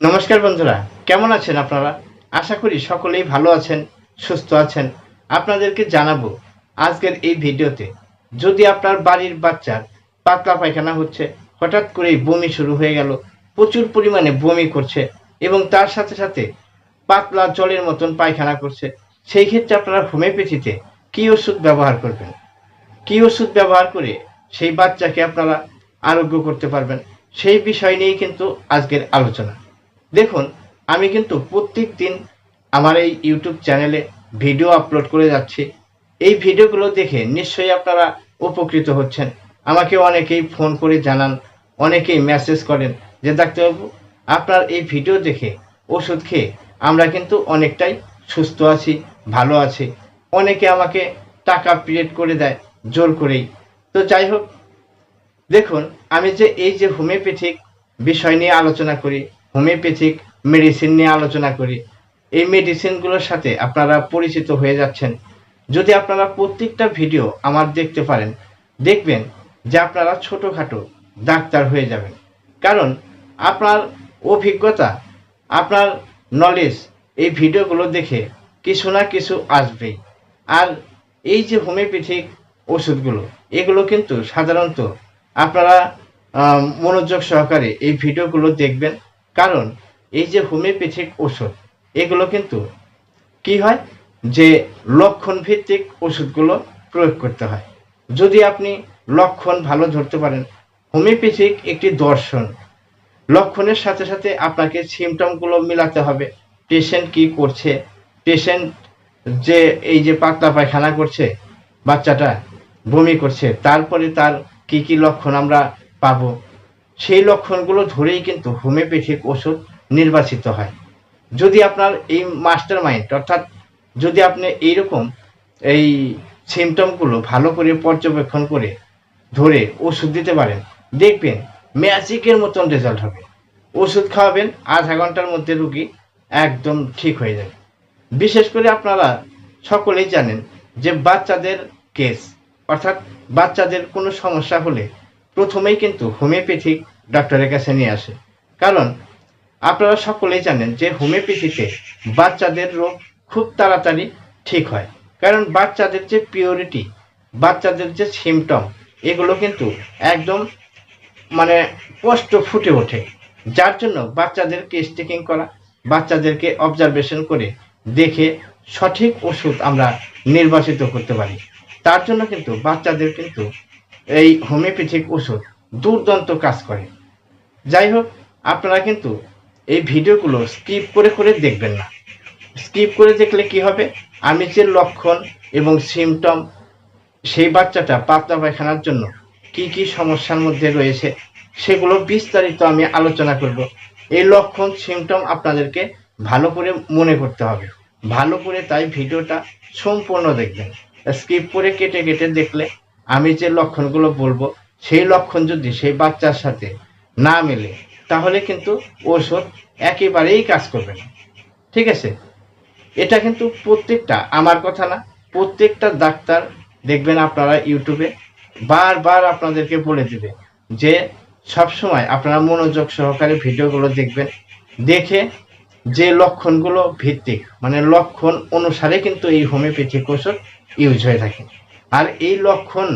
নমস্কার বন্ধুরা, কেমন আছেন আপনারা? আশা করি সকলেই ভালো আছেন, সুস্থ আছেন। আপনাদেরকে জানাব আজকের এই ভিডিওতে, যদি আপনার বাড়ির বাচ্চার পাতলা পায়খানা হচ্ছে, হঠাৎ করেই বমি শুরু হয়ে গেল, প্রচুর পরিমাণে বমি করছে এবং তার সাথে সাথে পাতলা জলের মতন পায়খানা করছে, সেই ক্ষেত্রে আপনারা হোমিওপ্যাথিতে কী ওষুধ ব্যবহার করবেন? কী ওষুধ ব্যবহার করে সেই বাচ্চাকে আপনারা আরোগ্য করতে পারবেন? সেই বিষয় নিয়েই কিন্তু আজকের আলোচনা। দেখুন, আমি কিন্তু প্রত্যেক দিন আমার এই ইউটিউব চ্যানেলে ভিডিও আপলোড করে যাচ্ছি। এই ভিডিওগুলো দেখে নিশ্চয়ই আপনারা উপকৃত হচ্ছেন। আমাকে অনেকেই ফোন করে জানান, অনেকেই মেসেজ করেন যে, ডাক্তারবাবু, আপনার এই ভিডিও দেখে ওষুধ খেয়ে আমরা কিন্তু অনেকটাই সুস্থ আছি, ভালো আছি। অনেকে আমাকে টাকা পিরিয়ড করে দেয়, জোর করেই। তো যাই হোক, দেখুন, আমি যে এই যে হোমিওপ্যাথিক বিষয় নিয়ে আলোচনা করি হোমিওপ্যাথিক মেডিসিন নিয়ে আলোচনা করি। এই মেডিসিনগুলোর সাথে আপনারা পরিচিত হয়ে যাচ্ছেন। যদি আপনারা প্রত্যেকটা ভিডিও আমার দেখতে পারেন, দেখবেন যে আপনারা ছোটোখাটো ডাক্তার হয়ে যাবেন। কারণ আপনার অভিজ্ঞতা, আপনার নলেজ এই ভিডিওগুলো দেখে কিছু না কিছু আসবেই। আর এই যে হোমিওপ্যাথিক ওষুধগুলো, এগুলো কিন্তু সাধারণত আপনারা মনোযোগ সহকারে এই ভিডিওগুলো দেখবেন। কারণ এই যে হোমিওপ্যাথিক ওষুধ, এগুলো কিন্তু কি হয়? যে লক্ষণ ভিত্তিক ওষুধগুলো প্রয়োগ করতে হয়। যদি আপনি লক্ষণ ভালো ধরতে পারেন, হোমিওপ্যাথিক একটি দর্শন। লক্ষণের সাথে সাথে আপনাকে সিমটমগুলো মিলাতে হবে। পেশেন্ট কি করছে? পেশেন্ট যে এই যে পাতলা পায়খানা করছে, বাচ্চাটা বমি করছে, তারপরে তার কি কি লক্ষণ আমরা পাবো? সেই লক্ষণগুলো ধরেই কিন্তু হোমিওপ্যাথিক ওষুধ নির্বাচিত হয়। যদি আপনার এই মাস্টার মাইন্ড অর্থাৎ যদি আপনি এইরকম এই সিমটমগুলো ভালো করে পর্যবেক্ষণ করে ধরে ওষুধ দিতে পারেন, দেখবেন ম্যাজিকের মতন রেজাল্ট হবে। ওষুধ খাওয়াবেন, আধা ঘণ্টার মধ্যে রুগী একদম ঠিক হয়ে যাবে। বিশেষ করে আপনারা সকলেই জানেন যে বাচ্চাদের কেস অর্থাৎ বাচ্চাদের কোনো সমস্যা হলে প্রথমেই কিন্তু হোমিওপ্যাথিক ডক্টরের কাছে নিয়ে আসে। কারণ আপনারা সকলেই জানেন যে হোমিওপ্যাথিতে বাচ্চাদের রোগ খুব তাড়াতাড়ি ঠিক হয়। কারণ বাচ্চাদের যে পিওরিটি বাচ্চাদের যে সিমটম এগুলো কিন্তু একদম মানে স্পষ্ট ফুটে ওঠে। যার জন্য বাচ্চাদের কেস টেকিং করা, বাচ্চাদেরকে অবজারভেশন করে দেখে সঠিক ওষুধ আমরা নির্বাচিত করতে পারি। তার জন্য কিন্তু বাচ্চাদের কিন্তু এই হোমিওপ্যাথিক ওষুধ দুর্দান্ত কাজ করে। যাই হোক, আপনারা কিন্তু এই ভিডিওগুলো স্কিপ করে করে দেখবেন না। স্কিপ করে দেখলে কি হবে? আমি যে লক্ষণ এবং সিমটম সেই বাচ্চাটা পাতলা পায়খানার জন্য কি কি সমস্যার মধ্যে রয়েছে, সেগুলো বিস্তারিত আমি আলোচনা করব। এই লক্ষণ সিমটম আপনাদেরকে ভালো করে মনে করতে হবে। ভালো করে তাই ভিডিওটা সম্পূর্ণ দেখবেন। স্কিপ করে কেটে কেটে দেখলে আমি যে লক্ষণগুলো বলব, সেই লক্ষণ যদি সেই বাচ্চার সাথে না মেলে, তাহলে কিন্তু ওষুধ একেবারেই কাজ করবে না। ঠিক আছে? এটা কিন্তু প্রত্যেকটা, আমার কথা না, প্রত্যেকটা ডাক্তার দেখবেন আপনারা ইউটিউবে বারবার আপনাদেরকে বলে দেবে যে সবসময় আপনারা মনোযোগ সহকারে ভিডিওগুলো দেখবেন। দেখে যে লক্ষণগুলো ভিত্তিক মানে লক্ষণ অনুসারে কিন্তু এই হোমিওপ্যাথিক ওষুধ ইউজ হয়ে থাকে। আর এই লক্ষণ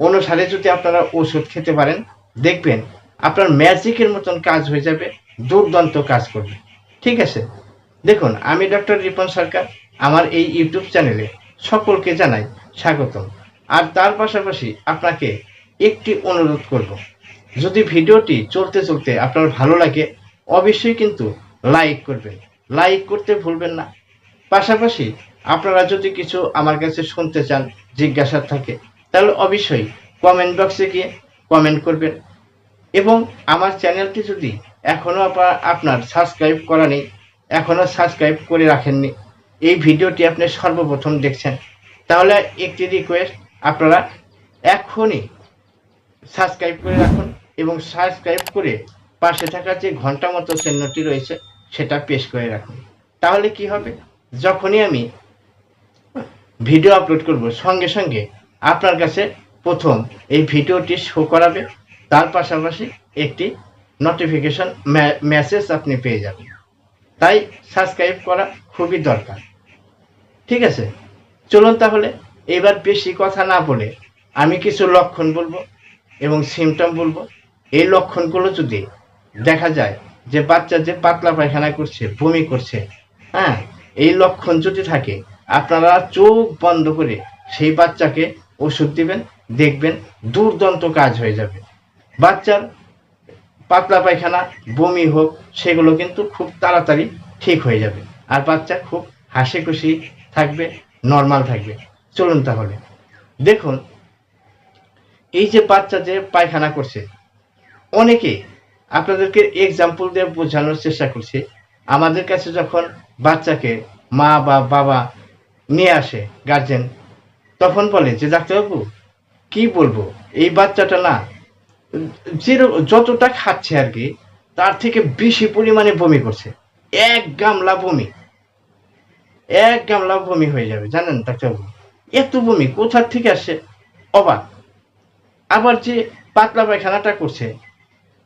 অনুসারে যদি আপনারা ওষুধ খেতে পারেন, দেখবেন আপনার ম্যাজিকের মতন কাজ হয়ে যাবে, দুর্দান্ত কাজ করবে। ঠিক আছে? দেখুন, আমি ডক্টর রিপন সরকার, আমার এই ইউটিউব চ্যানেলে সকলকে জানাই স্বাগতম। আর তার পাশাপাশি আপনাকে একটি অনুরোধ করব, যদি ভিডিওটি চলতে চলতে আপনার ভালো লাগে, অবশ্যই কিন্তু লাইক করবেন। লাইক করতে ভুলবেন না। পাশাপাশি আপনারা যদি কিছু আমার কাছে শুনতে চান, জিজ্ঞাসা থাকে, তাহলে অবশ্যই কমেন্ট বক্সে গিয়ে কমেন্ট করবেন। এবং আমার চ্যানেলটি যদি এখনও আপনার সাবস্ক্রাইব করা নেই এখনও সাবস্ক্রাইব করে রাখেননি, এই ভিডিওটি আপনি সর্বপ্রথম দেখছেন, তাহলে একটি রিকোয়েস্ট আপনারা এখনই সাবস্ক্রাইব করে রাখুন এবং সাবস্ক্রাইব করে পাশে থাকা যে ঘণ্টা মতো চিহ্নটি রয়েছে, সেটা পেশ করে রাখুন। তাহলে কি হবে? যখনই আমি ভিডিও আপলোড করব। সঙ্গে সঙ্গে আপনার কাছে প্রথম এই ভিডিওটি শো করাবে। তার পাশাপাশি একটি নোটিফিকেশন মেসেজ আপনি পেয়ে যাবেন। তাই সাবস্ক্রাইব করা খুবই দরকার। ঠিক আছে? চলুন তাহলে এবার বেশি কথা না বলে আমি কিছু লক্ষণ বলব এবং সিমটম বলব। এই লক্ষণগুলো যদি দেখা যায় যে বাচ্চা যে পাতলা পায়খানা করছে, বমি করছে হ্যাঁ এই লক্ষণ যদি থাকে আপনারা চোখ বন্ধ করে সেই বাচ্চাকে ওষুধ দিবেন, দেখবেন দুর্দান্ত কাজ হয়ে যাবে। বাচ্চার পাতলা পায়খানা, বমি হোক, সেগুলো কিন্তু খুব তাড়াতাড়ি ঠিক হয়ে যাবে আর বাচ্চা খুব হাসি খুশি থাকবে নর্মাল থাকবে। চলুন তাহলে। দেখুন, এই যে বাচ্চা যে পায়খানা করছে, অনেকে আপনাদেরকে এক্সাম্পল দিয়ে বোঝানোর চেষ্টা করছে। আমাদের কাছে যখন বাচ্চাকে মা বা বাবা নিয়ে আসে গার্জেন তখন বলে, যে ডাক্তারবাবু, কি বলব? এই বাচ্চাটা না যেরকম যতটা খাচ্ছে আর কি তার থেকে বেশি পরিমাণে বমি করছে। এক গামলা বমি। এক গামলা বমি হয়ে যাবে, জানেন ডাক্তারবাবু? এত বমি কোথার থেকে আসছে অবাক। আবার যে পাতলা পায়খানাটা করছে,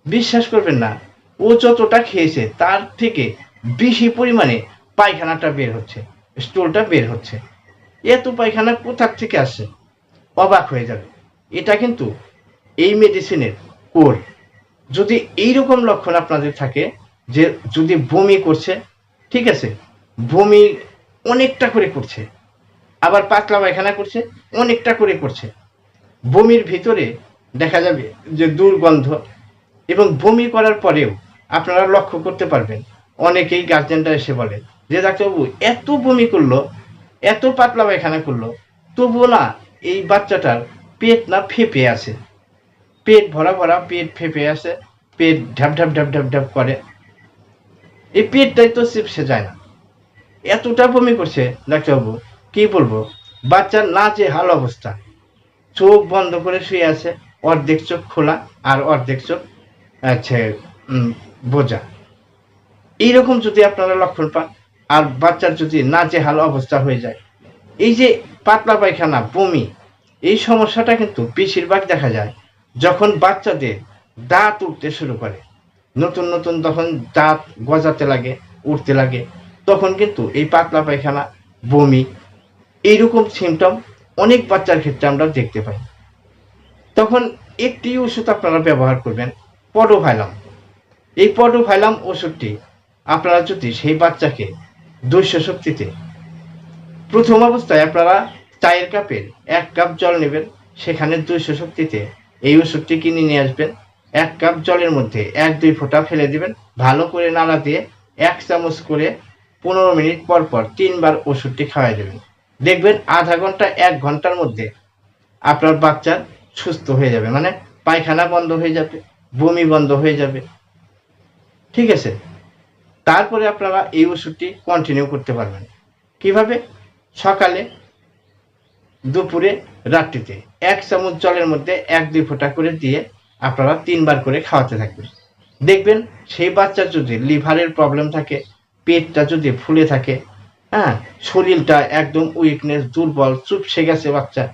বিশ্বাস করবেন না, ও যতটা খেয়েছে, তার থেকে বেশি পরিমাণে পায়খানাটা বের হচ্ছে। স্টোলটা বের হচ্ছে। এত পায়খানা কোথার থেকে আসছে? অবাক হয়ে যাবে। এটা কিন্তু এই মেডিসিনের কোর যদি এইরকম লক্ষণ আপনাদের থাকে যে যদি বমি করছে, ঠিক আছে, বমি অনেকটা করে করছে, আবার পাতলা পায়খানা করছে, অনেকটা করে করছে, বমির ভিতরে দেখা যাবে যে দুর্গন্ধ এবং বমি করার পরেও আপনারা লক্ষ্য করতে পারবেন। অনেকেই গার্জেনরা এসে বলে যে ডাক্তারবাবু এত বমি করল এত পাতলা পায়খানা করল তবুও না এই বাচ্চাটার পেট না ফেপে আছে। পেট ভরা ভরা পেট ফেপে আছে পেট ঢাপ ঢাপ ঢাপ ঢাপ ঢাপ করে। এই পেটটাই তো চিপসে যায় না। এতটা বমি করছে ডাক্তারবাবু কি বলব? বাচ্চার না যে হাল অবস্থা। চোখ বন্ধ করে শুয়ে আছে অর্ধেক চোখ খোলা আর অর্ধেক চোখ উম, বোঝা। এইরকম যদি আপনারা লক্ষণ পান আর বাচ্চার যদি না যে হাল অবস্থা হয়ে যায়। এই যে পাতলা পায়খানা, বমি, এই সমস্যাটা কিন্তু বেশিরভাগ দেখা যায় যখন বাচ্চাদের দাঁত উঠতে শুরু করে। নতুন নতুন তখন দাঁত গজাতে লাগে উঠতে লাগে। তখন কিন্তু এই পাতলা পায়খানা, বমি, এইরকম সিমটম অনেক বাচ্চার ক্ষেত্রে আমরা দেখতে পাই। তখন একটি ওষুধ আপনারা ব্যবহার করবেন, পডোভাইলাম। এই পডোভাইলাম ওষুধটি আপনারা যদি সেই বাচ্চাকে দৈশ্য শক্তিতে। প্রথম অবস্থায় আপনারা চায়ের কাপের এক কাপ জল নেবেন, সেখানে দুইশো শক্তিতে এই ওষুধটি কিনে নিয়ে আসবেন। এক কাপ জলের মধ্যে এক, দুই ফোঁটা ফেলে দিবেন, ভালো করে নাড়া দিয়ে এক চামচ করে পনেরো মিনিট পর পর তিনবার ওষুধটি খাওয়াই দেবেন। দেখবেন আধা ঘণ্টা, এক ঘণ্টার মধ্যে আপনার বাচ্চার সুস্থ হয়ে যাবে। মানে পায়খানা বন্ধ হয়ে যাবে, বমি বন্ধ হয়ে যাবে। ঠিক আছে? তারপরে আপনারা এই ওষুধটি কন্টিনিউ করতে পারবেন। কীভাবে? সকালে, দুপুরে, রাত্রিতে। এক চামচ জলের মধ্যে এক, দুই ফোঁটা করে দিয়ে আপনারা তিনবার করে খাওয়াতে থাকবেন। দেখবেন সেই বাচ্চার যদি লিভারের প্রবলেম থাকে, পেটটা যদি ফুলে থাকে হ্যাঁ শরীরটা একদম উইকনেস দুর্বল, চুপসে গেছে বাচ্চা,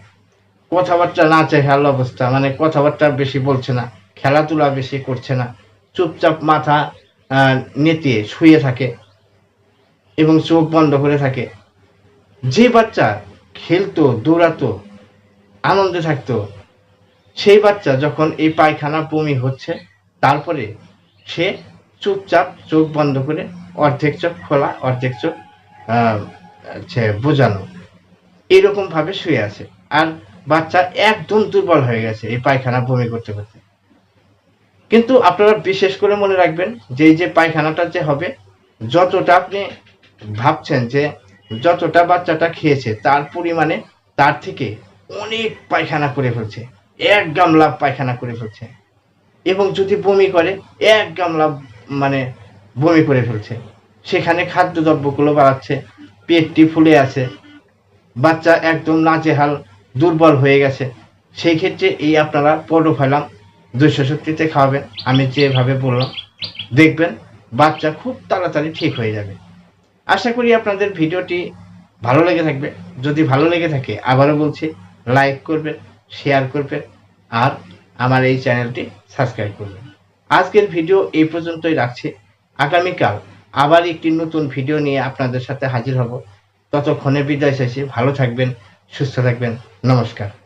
কথাবার্তা না চায় চেহাল অবস্থা মানে কথাবার্তা বেশি বলছে না, খেলাধুলা বেশি করছে না, চুপচাপ মাথা নেতিয়ে শুয়ে থাকে এবং চোখ বন্ধ করে থাকে। যে বাচ্চা খেলতো, দৌড়াতো, আনন্দে থাকতো, সেই বাচ্চা যখন এই পায়খানা বমি হচ্ছে, তারপরে সে চুপচাপ চোখ বন্ধ করে অর্ধেক চোখ খোলা, অর্ধেক চোখ বোঝানো। এরকম ভাবে শুয়ে আছে। আর বাচ্চা একদম দুর্বল হয়ে গেছে এই পায়খানা বমি করতে করতে। কিন্তু আপনারা বিশেষ করে মনে রাখবেন যে যে পায়খানাটা যে হবে, যতটা আপনি ভাবছেন যে যতটা বাচ্চাটা খেয়েছে, তার পরিমাণে তার থেকে অনেক পায়খানা করে ফেলছে, এক গামলা পায়খানা করে ফেলছে। এবং যদি বমি করে, এক গামলা মানে বমি করে ফেলছে। সেখানে খাদ্যদ্রব্যগুলো বাড়াচ্ছে, পেটটি ফুলে আছে, বাচ্চা একদম নাজেহাল, দুর্বল হয়ে গেছে। সেই ক্ষেত্রে এই আপনারা পডোফাইলাম দুইশো শক্তিতে খাওয়াবেন। আমি যেভাবে বললাম, দেখবেন বাচ্চা খুব তাড়াতাড়ি ঠিক হয়ে যাবে। আশা করি আপনাদের ভিডিওটি ভালো লেগে থাকবে। যদি ভালো লেগে থাকে, আবারও বলছি লাইক করবেন শেয়ার করবেন, আর আমার এই চ্যানেলটি সাবস্ক্রাইব করবেন। আজকের ভিডিও এই পর্যন্তই রাখছি। আগামীকাল আবার একটি নতুন ভিডিও নিয়ে আপনাদের সাথে হাজির হব। ততক্ষণে বিদায় চাইছি। ভালো থাকবেন, সুস্থ থাকবেন। নমস্কার।